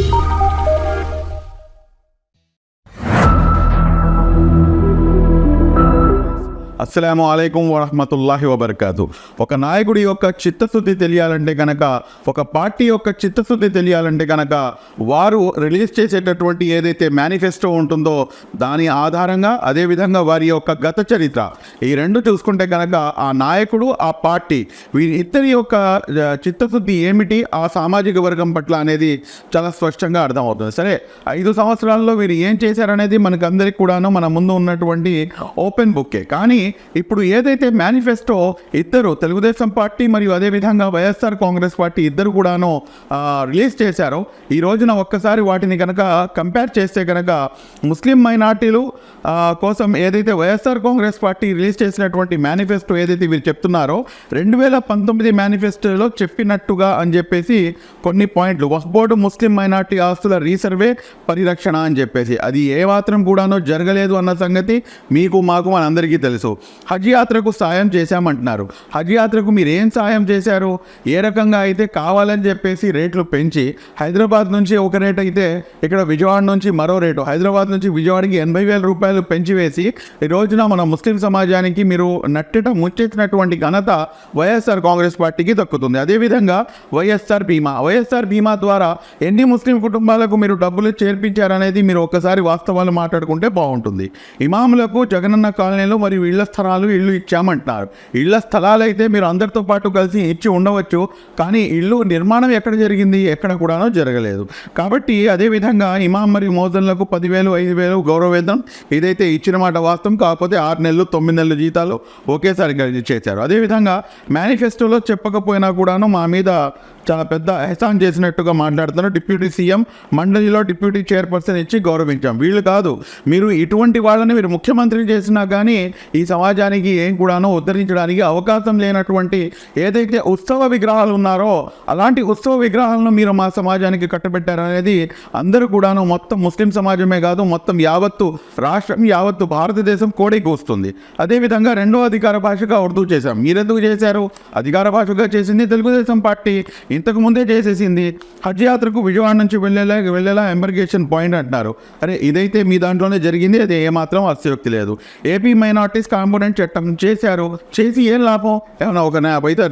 Thank you. అస్సలం అయికం వరహమతుల్లాహి వబర్కాతు. ఒక నాయకుడి యొక్క చిత్తశుద్ధి తెలియాలంటే కనుక ఒక పార్టీ యొక్క చిత్తశుద్ధి తెలియాలంటే కనుక వారు రిలీజ్ చేసేటటువంటి ఏదైతే మేనిఫెస్టో ఉంటుందో దాని ఆధారంగా అదేవిధంగా వారి యొక్క గత చరిత్ర. ఈ రెండు చూసుకుంటే కనుక ఆ నాయకుడు ఆ పార్టీ వీరి ఇద్దరి యొక్క చిత్తశుద్ధి ఏమిటి ఆ సామాజిక వర్గం పట్ల అనేది చాలా స్పష్టంగా అర్థమవుతుంది. సరే ఐదు సంవత్సరాల్లో వీరు ఏం చేశారనేది మనకందరికి కూడాను మన ముందు ఉన్నటువంటి ఓపెన్ బుక్కే. కానీ ఇప్పుడు ఏదైతే మేనిఫెస్టో ఇద్దరు తెలుగుదేశం పార్టీ మరియు అదేవిధంగా వైఎస్ఆర్ కాంగ్రెస్ పార్టీ ఇద్దరు కూడాను రిలీజ్ చేశారో. ఈ రోజున ఒక్కసారి వాటిని కనుక కంపేర్ చేస్తే కనుక ముస్లిం మైనార్టీలు కోసం ఏదైతే వైఎస్ఆర్ కాంగ్రెస్ పార్టీ రిలీజ్ చేసినటువంటి మేనిఫెస్టో ఏదైతే వీరు చెప్తున్నారో రెండు వేల పంతొమ్మిది మేనిఫెస్టోలో చెప్పినట్టుగా అని చెప్పేసి కొన్ని పాయింట్లు. వక్ఫ్ బోర్డు ముస్లిం మైనార్టీ ఆస్తుల రీసర్వే పరిరక్షణ అని చెప్పేసి. అది ఏ మాత్రం కూడానో జరగలేదు అన్న సంగతి మీకు మాకు మనందరికీ తెలుసు. హజ్ యాత్రకు సాయం చేశామంటున్నారు. హజ్ యాత్రకు మీరు ఏం సాయం చేశారు? ఏ రకంగా అయితే కావాలని చెప్పేసి రేట్లు పెంచి హైదరాబాద్ నుంచి ఒక రేట్ అయితే ఇక్కడ విజయవాడ నుంచి మరో రేటు హైదరాబాద్ నుంచి విజయవాడకి ఎనభై వేల రూపాయలు పెంచివేసి ఈ రోజున మన ముస్లిం సమాజానికి మీరు నట్టెట ముచ్చెత్తినటువంటి ఘనత వైఎస్ఆర్ కాంగ్రెస్ పార్టీకి దక్కుతుంది. అదేవిధంగా వైఎస్ఆర్ బీమా వైఎస్ఆర్ బీమా ద్వారా ఎన్ని ముస్లిం కుటుంబాలకు మీరు డబ్బులు చేర్పించారనేది మీరు ఒక్కసారి వాస్తవాలు మాట్లాడుకుంటే బాగుంటుంది. ఇమాములకు జగనన్న కాలనీలో మరియు ఇళ్ళ స్థలాలు ఇల్లు ఇచ్చామంటున్నారు ఇళ్ళ స్థలాలు అయితే మీరు అందరితో పాటు కలిసి ఇచ్చి ఉండవచ్చు కానీ ఇల్లు నిర్మాణం ఎక్కడ జరిగింది ఎక్కడ కూడానో జరగలేదు. కాబట్టి అదేవిధంగా ఇమాం మరియు మోజన్లకు పదివేలు ఐదు వేలు గౌరవవేతనం ఇదైతే ఇచ్చిన మాట వాస్తవం. కాకపోతే ఆరు నెలలు తొమ్మిది నెలల జీతాలు ఒకేసారి చేశారు. అదేవిధంగా మేనిఫెస్టోలో చెప్పకపోయినా కూడాను మా మీద చాలా పెద్ద ఎహసాన్ చేసినట్టుగా మాట్లాడుతున్నారు. డిప్యూటీ సీఎం మండలిలో డిప్యూటీ చైర్పర్సన్ ఇచ్చి గౌరవించాం. వీళ్ళు కాదు మీరు ఇటువంటి వాళ్ళని మీరు ముఖ్యమంత్రి చేసినా కానీ ఈ సమాజానికి ఏం కూడాను ఉద్ధరించడానికి అవకాశం లేనటువంటి ఏదైతే ఉత్సవ విగ్రహాలు ఉన్నారో అలాంటి ఉత్సవ విగ్రహాలను మీరు మా సమాజానికి కట్టబెట్టారనేది అందరూ కూడాను మొత్తం ముస్లిం సమాజమే కాదు మొత్తం యావత్తు రాష్ట్రం యావత్తు భారతదేశం కోడైకి వస్తుంది అదేవిధంగా రెండో అధికార భాషగా ఉర్దూ చేశాం. మీరెందుకు చేశారు? అధికార భాషగా చేసింది తెలుగుదేశం పార్టీ. ఇంతకు ముందే చేసేసింది హజ్ యాత్రకు విజయవాడ నుంచి వెళ్ళేలా వెళ్ళేలా ఎంబర్గేషన్ పాయింట్ అంటున్నారు. అరే ఇదైతే మీ దాంట్లోనే జరిగింది అది ఏమాత్రం అస్యోక్తి లేదు. ఏపీ మైనార్టీస్ కాంపోనెంట్ చట్టం చేశారు. చేసి ఏం లాభం? ఏమైనా ఒక అయితే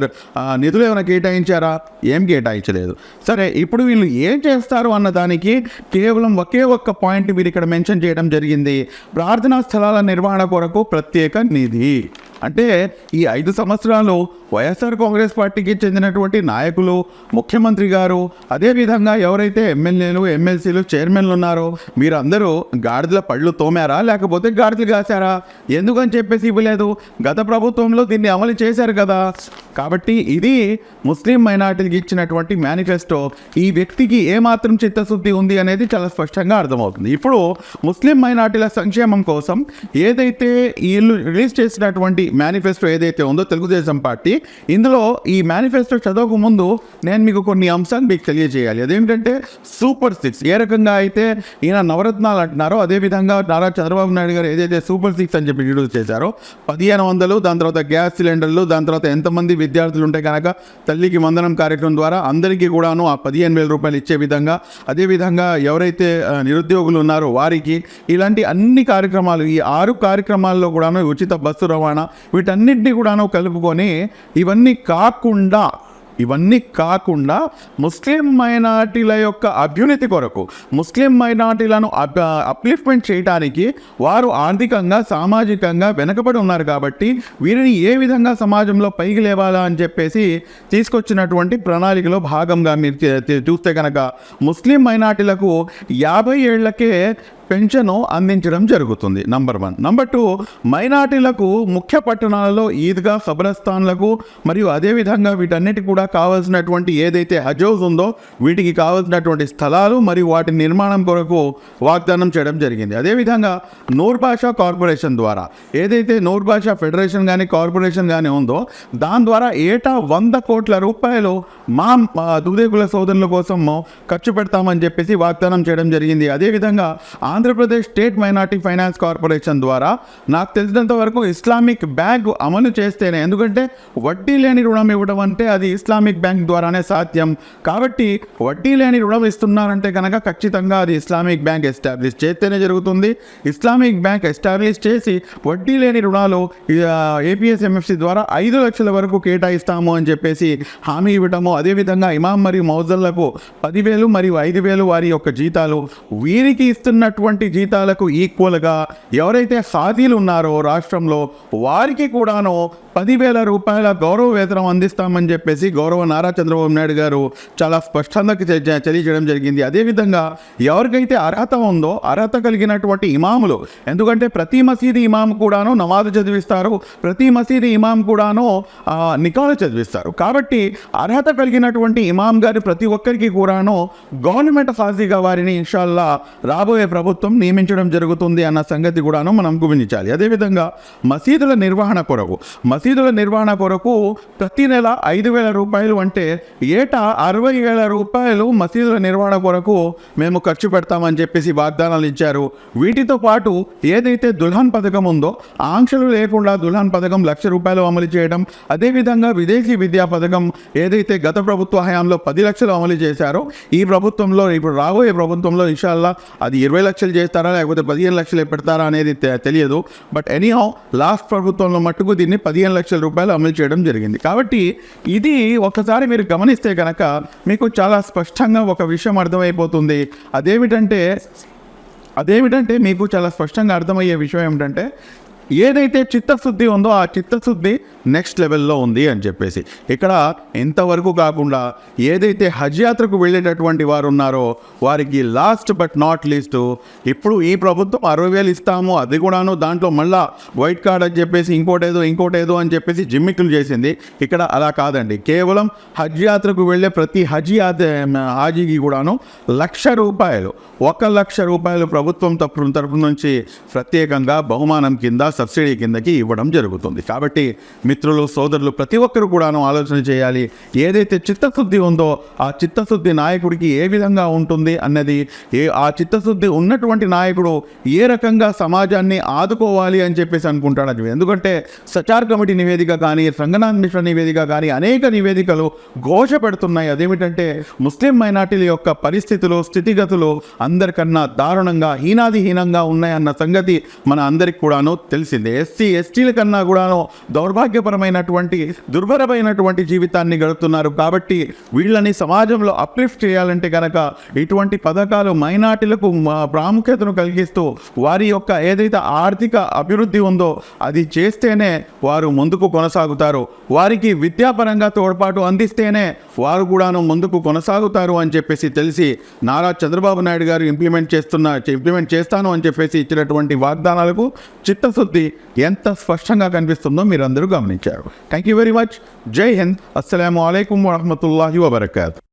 నిధులు ఏమైనా కేటాయించారా? ఏం కేటాయించలేదు. సరే ఇప్పుడు వీళ్ళు ఏం చేస్తారు అన్న దానికి కేవలం ఒకే ఒక్క పాయింట్ మీరు ఇక్కడ మెన్షన్ చేయడం జరిగింది. ప్రార్థనా స్థలాల నిర్వహణ కొరకు ప్రత్యేక నిధి. అంటే ఈ ఐదు సంవత్సరాలు వైఎస్ఆర్ కాంగ్రెస్ పార్టీకి చెందినటువంటి నాయకులు ముఖ్యమంత్రి గారు అదేవిధంగా ఎవరైతే ఎమ్మెల్యేలు ఎమ్మెల్సీలు చైర్మన్లు ఉన్నారో మీరందరూ గాడిదల పళ్ళు తోమారా లేకపోతే గాడిదలు కాశారా? ఎందుకని చెప్పేసి ఇవ్వలేదు? గత ప్రభుత్వంలో దీన్ని అమలు చేశారు కదా. కాబట్టి ఇది ముస్లిం మైనార్టీకి ఇచ్చినటువంటి మేనిఫెస్టో. ఈ వ్యక్తికి ఏమాత్రం చిత్తశుద్ధి ఉంది అనేది చాలా స్పష్టంగా అర్థమవుతుంది. ఇప్పుడు ముస్లిం మైనార్టీల సంక్షేమం కోసం ఏదైతే వీళ్ళు రిలీజ్ చేసినటువంటి మేనిఫెస్టో ఏదైతే ఉందో తెలుగుదేశం పార్టీ ఇందులో ఈ మేనిఫెస్టో చదవక ముందు నేను మీకు కొన్ని అంశాలు మీకు తెలియజేయాలి. అదేమిటంటే సూపర్ సిక్స్ ఏ రకంగా అయితే ఈయన నవరత్నాలు అంటున్నారో అదేవిధంగా నారా చంద్రబాబు నాయుడు గారు ఏదైతే సూపర్ సిక్స్ అని చెప్పి ఇంట్రడ్యూస్ చేశారో పదిహేను వందలు దాని తర్వాత గ్యాస్ సిలిండర్లు దాని తర్వాత ఎంతమంది విద్యార్థులు ఉంటే కనుక తల్లికి వందనం కార్యక్రమం ద్వారా అందరికీ కూడాను ఆ పదిహేను వేల రూపాయలు ఇచ్చే విధంగా అదేవిధంగా ఎవరైతే నిరుద్యోగులు ఉన్నారో వారికి ఇలాంటి అన్ని కార్యక్రమాలు ఈ ఆరు కార్యక్రమాల్లో కూడాను ఉచిత బస్సు రవాణా వీటన్నింటినీ కూడాను కలుపుకొని ఇవన్నీ కాకుండా ఇవన్నీ కాకుండా ముస్లిం మైనార్టీల యొక్క అభ్యున్నతి కొరకు ముస్లిం మైనార్టీలను అప్ అప్లిఫ్ట్మెంట్ చేయడానికి వారు ఆర్థికంగా సామాజికంగా వెనుకబడి ఉన్నారు కాబట్టి వీరిని ఏ విధంగా సమాజంలో పైకి లేవాలా అని చెప్పేసి తీసుకొచ్చినటువంటి ప్రణాళికలో భాగంగా మీరు చూస్తే కనుక ముస్లిం మైనార్టీలకు యాభై ఏళ్ళకే పెన్షన్ అందించడం జరుగుతుంది. నంబర్ వన్ నంబర్ టూ మైనార్టీలకు ముఖ్య పట్టణాలలో ఈద్గా సబరస్థాన్లకు మరియు అదేవిధంగా వీటన్నిటి కూడా కావాల్సినటువంటి ఏదైతే హజోస్ ఉందో వీటికి కావాల్సినటువంటి స్థలాలు మరియు వాటి నిర్మాణం కొరకు వాగ్దానం చేయడం జరిగింది. అదేవిధంగా నూర్భాషా కార్పొరేషన్ ద్వారా ఏదైతే నూర్భాషా ఫెడరేషన్ కానీ కార్పొరేషన్ కానీ ఉందో దాని ద్వారా ఏటా వంద కోట్ల రూపాయలు మా మా దుదేకుల సోదరుల కోసం ఖర్చు పెడతామని చెప్పేసి వాగ్దానం చేయడం జరిగింది. అదేవిధంగా Andhra Pradesh state minority finance corporation ద్వారా నాకు తెలిసినంత వరకు ఇస్లామిక్ బ్యాంక్ అమలు చేస్తేనే ఎందుకంటే వడ్డీ లేని రుణం ఇవ్వడం అంటే అది ఇస్లామిక్ బ్యాంక్ ద్వారానే సాధ్యం. కాబట్టి వడ్డీ లేని రుణం ఇస్తున్నారంటే కనుక ఖచ్చితంగా అది ఇస్లామిక్ బ్యాంక్ ఎస్టాబ్లిష్ చేస్తేనే జరుగుతుంది. ఇస్లామిక్ బ్యాంక్ ఎస్టాబ్లిష్ చేసి వడ్డీ లేని రుణాలు ఏపీఎస్ఎంఎఫ్సి ద్వారా ఐదు లక్షల వరకు కేటాయిస్తాము అని చెప్పేసి హామీ ఇవ్వటము అదేవిధంగా ఇమాం మరియు మౌజల్లకు పదివేలు మరియు ఐదు వేలు వారి యొక్క జీతాలు వీరికి ఇస్తున్నటువంటి జీతాలకు ఈక్వల్గా ఎవరైతే సాధీలు ఉన్నారో రాష్ట్రంలో వారికి కూడాను పదివేల రూపాయల గౌరవ వేతనం అందిస్తామని చెప్పేసి గౌరవ నారా చంద్రబాబు నాయుడు గారు చాలా స్పష్టంగా తెలియజేయడం జరిగింది. అదేవిధంగా ఎవరికైతే అర్హత ఉందో అర్హత కలిగినటువంటి ఇమాములు ఎందుకంటే ప్రతి మసీదు ఇమాం కూడాను నమాజ్ చదివిస్తారు ప్రతి మసీదు ఇమాం కూడాను నికాలు చదివిస్తారు. కాబట్టి అర్హత కలిగినటువంటి ఇమాం గారి ప్రతి ఒక్కరికి కూడాను గవర్నమెంట్ సాజీగా వారిని ఇన్షాల్లా రాబోయే ప్రభుత్వం నియమించడం జరుగుతుంది అన్న సంగతి కూడాను మనం గమనించాలి. అదేవిధంగా మసీదుల నిర్వహణ కొరకు మసీదుల నిర్వహణ కొరకు ప్రతి నెల ఐదు వేల రూపాయలు అంటే ఏటా అరవై వేల రూపాయలు మసీదుల నిర్వహణ కొరకు మేము ఖర్చు పెడతామని చెప్పేసి వాగ్దానాలు ఇచ్చారు. వీటితో పాటు ఏదైతే దుల్హన్ పథకం ఉందో ఆంక్షలు లేకుండా దుల్హన్ పథకం లక్ష రూపాయలు అమలు చేయడం అదేవిధంగా విదేశీ విద్యా పథకం ఏదైతే గత ప్రభుత్వ హయాంలో పది లక్షలు అమలు చేశారో ఈ ప్రభుత్వంలో ఇప్పుడు రాబోయే ప్రభుత్వంలో ఇన్షాల్లా అది ఇరవై లక్షలు చేస్తారా లేకపోతే పదిహేను లక్షలు పెడతారా అనేది తె- తెలియదు. బట్ ఎనీహౌ లాస్ట్ ప్రభుత్వంలో మట్టుకు దీన్ని పదిహేను లక్షల రూపాయలు అమలు చేయడం జరిగింది. కాబట్టి ఇది ఒకసారి మీరు గమనిస్తే కనుక మీకు చాలా స్పష్టంగా ఒక విషయం అర్థమైపోతుంది. అదేమిటంటే అదేమిటంటే మీకు చాలా స్పష్టంగా అర్థమయ్యే విషయం ఏమిటంటే ఏదైతే చిత్తశుద్ధి ఉందో ఆ చిత్తశుద్ధి నెక్స్ట్ లెవెల్లో ఉంది అని చెప్పేసి. ఇక్కడ ఇంతవరకు కాకుండా ఏదైతే హజ్ యాత్రకు వెళ్ళేటటువంటి వారు ఉన్నారో వారికి లాస్ట్ బట్ నాట్ లీస్ట్ ఇప్పుడు ఈ ప్రభుత్వం అరవై వేలు ఇస్తాము అది కూడాను దాంట్లో మళ్ళా వైట్ కార్డ్ అని చెప్పేసి ఇంకోటేదో ఇంకోటేదో అని చెప్పేసి జిమ్మిక్కులు చేసింది. ఇక్కడ అలా కాదండి. కేవలం హజ్ యాత్రకు వెళ్ళే ప్రతి హజ్ యాత్ర హాజీకి కూడాను లక్ష రూపాయలు ఒక లక్ష రూపాయలు ప్రభుత్వం తరపు తరపు నుంచి ప్రత్యేకంగా బహుమానం కింద సబ్సిడీ కిందకి ఇవ్వడం జరుగుతుంది. కాబట్టి మిత్రులు సోదరులు ప్రతి ఒక్కరు కూడాను ఆలోచన చేయాలి ఏదైతే చిత్తశుద్ధి ఉందో ఆ చిత్తశుద్ధి నాయకుడికి ఏ విధంగా ఉంటుంది అన్నది ఏ ఆ చిత్తశుద్ధి ఉన్నటువంటి నాయకుడు ఏ రకంగా సమాజాన్ని ఆదుకోవాలి అని చెప్పేసి అనుకుంటాడు అది. ఎందుకంటే సచార్ కమిటీ నివేదిక కానీ సంగనాథ్ మిశ్ర నివేదిక కానీ అనేక నివేదికలు ఘోష పెడుతున్నాయి అదేమిటంటే ముస్లిం మైనార్టీల యొక్క పరిస్థితులు స్థితిగతులు అందరికన్నా దారుణంగా హీనాదిహీనంగా ఉన్నాయన్న సంగతి మన అందరికి కూడాను తెలిసిందే. ఎస్సీ ఎస్టీల కన్నా కూడాను దౌర్భాగ్యపరమైనటువంటి దుర్భరమైనటువంటి జీవితాన్ని గడుపుతున్నారు. కాబట్టి వీళ్ళని సమాజంలో అప్లిఫ్ట్ చేయాలంటే కనుక ఇటువంటి పథకాలు మైనార్టీలకు మా ప్రాముఖ్యతను కలిగిస్తూ వారి యొక్క ఏదైతే ఆర్థిక అభివృద్ధి ఉందో అది చేస్తేనే వారు ముందుకు కొనసాగుతారు. వారికి విద్యాపరంగా తోడ్పాటు అందిస్తేనే వారు కూడాను ముందుకు కొనసాగుతారు అని చెప్పేసి తెలిసి నారా చంద్రబాబు నాయుడు గారు ఇంప్లిమెంట్ చేస్తున్న ఇంప్లిమెంట్ చేస్తాను అని చెప్పేసి ఇచ్చినటువంటి వాగ్దానాలకు చిత్తశుద్ధి ఎంత స్పష్టంగా కనిపిస్తుందో మీరందరూ గమనించారు. థ్యాంక్ యూ వెరీ మచ్ జై హింద్. అస్సలం అయికం వరహమతుల్లాహి వబర్కాతు.